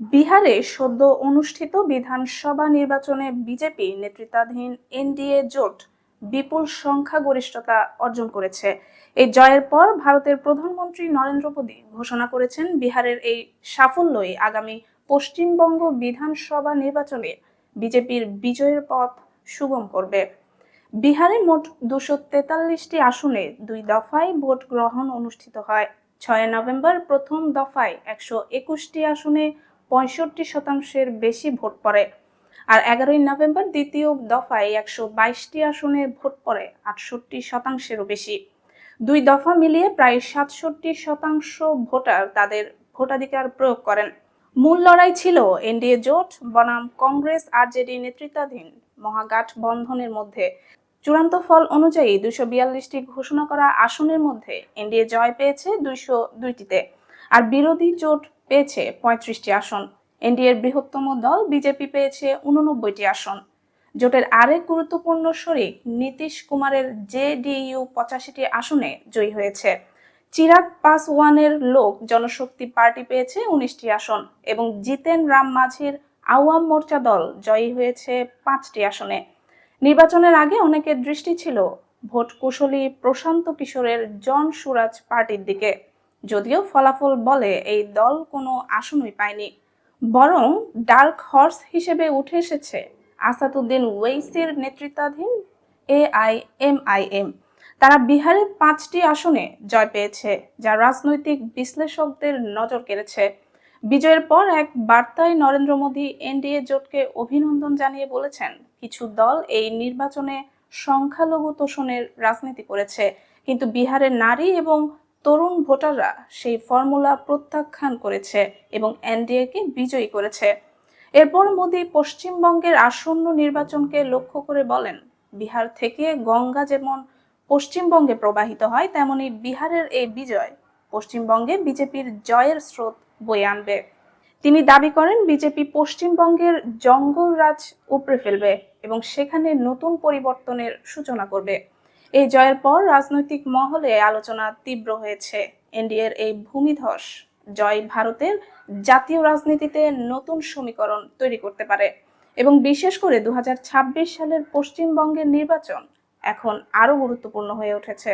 বিহারে সদ্য অনুষ্ঠিত বিধানসভা নির্বাচনে বিজেপি নেতৃত্বাধীন এনডিএ জোট বিপুল সংখ্যাগরিষ্ঠতা অর্জন করেছে। এই জয়ের পর ভারতের প্রধানমন্ত্রী নরেন্দ্র মোদী ঘোষণা করেছেন বিহারের এই সাফল্যই আগামী পশ্চিমবঙ্গ বিধানসভা নির্বাচনে বিজেপির বিজয়ের পথ সুগম করবে। বিহারে মোট দুশো তেতাল্লিশটি আসনে দুই দফায় ভোট গ্রহণ অনুষ্ঠিত হয়। ছয় নভেম্বর প্রথম দফায় একশো একুশটি আসনে পঁয়ষট্টি শতাংশের বেশি ভোট পড়ে। আর এগারোই নভেম্বর দ্বিতীয় দফায় একশো বাইশটি আসনে ভোট পড়ে, আটষট্টি শতাংশেরও বেশি। দুই দফা মিলিয়ে প্রায় সাতষট্টি শতাংশ ভোটার তাদের ভোটাধিকার প্রয়োগ করেন। মূল লড়াই ছিল এনডিএ জোট, বনাম কংগ্রেস, আরজেডি নেতৃত্বাধীন মহাগাঠবন্ধনের মধ্যে। চূড়ান্ত ফল অনুযায়ী দুইশো বিয়াল্লিশটি ঘোষণা করা আসনের মধ্যে এনডিএ জয় পেয়েছে দুইশো দুইটিতে। আর বিরোধী জোট পেয়েছে পঁয়ত্রিশটি আসন। এনডিএর বৃহত্তম দল বিজেপি পেয়েছে উননব্বইটি আসন। জোটের আরেক গুরুত্বপূর্ণ শরিক নীতিশ কুমারের জেডিইউ পঁচাশিটি আসনে জয়ী হয়েছে। চিরাগ পাসওয়ানের লোক জনশক্তি পার্টি পেয়েছে উনিশটি আসন এবং জিতেন রাম মাঝির আওয়াম মোর্চা দল জয়ী হয়েছে পাঁচটি আসনে। নির্বাচনের আগে অনেকের দৃষ্টি ছিল ভোট কুশলী প্রশান্ত কিশোরের জন সুরাজ পার্টির দিকে। যদিও ফলাফল বলে এই দল কোনো আসনই পায়নি, বরং ডার্ক হর্স হিসেবে উঠে এসেছে আসাদুদ্দিন ওয়েইসির নেতৃত্বাধীন এআইএমআইএম। তারা বিহারে পাঁচটি আসনে জয় পেয়েছে, যা রাজনৈতিক বিশ্লেষকদের নজর কেড়েছে। বিজয়ের পর এক বার্তায় নরেন্দ্র মোদী এনডিএ জোটকে অভিনন্দন জানিয়ে বলেছেন, কিছু দল এই নির্বাচনে সংখ্যালঘু তোষণের রাজনীতি করেছে, কিন্তু বিহারের নারী এবং তরুণ ভোটাররা সেই ফর্মুলা প্রত্যাখ্যান করেছে এবং এনডিএকে বিজয়ী করেছে। এরপর মোদী পশ্চিমবঙ্গের আসন্ন নির্বাচনকে লক্ষ্য করে বলেন, বিহার থেকে গঙ্গা যেমন পশ্চিমবঙ্গে প্রবাহিত হয়, তেমনি বিহারের এই বিজয় পশ্চিমবঙ্গে বিজেপির জয়ের স্রোত বয়ে আনবে। তিনি দাবি করেন, বিজেপি পশ্চিমবঙ্গের জঙ্গল রাজ উপড়ে ফেলবে এবং সেখানে নতুন পরিবর্তনের সূচনা করবে। এই জয়ের পর রাজনৈতিক মহলে আলোচনা তীব্র হয়েছে। এনডিএর এই ভূমিধস জয় ভারতের জাতীয় রাজনীতিতে নতুন সমীকরণ তৈরি করতে পারে এবং বিশেষ করে দু হাজার ছাব্বিশ সালের পশ্চিমবঙ্গের নির্বাচন এখন আরও গুরুত্বপূর্ণ হয়ে উঠেছে।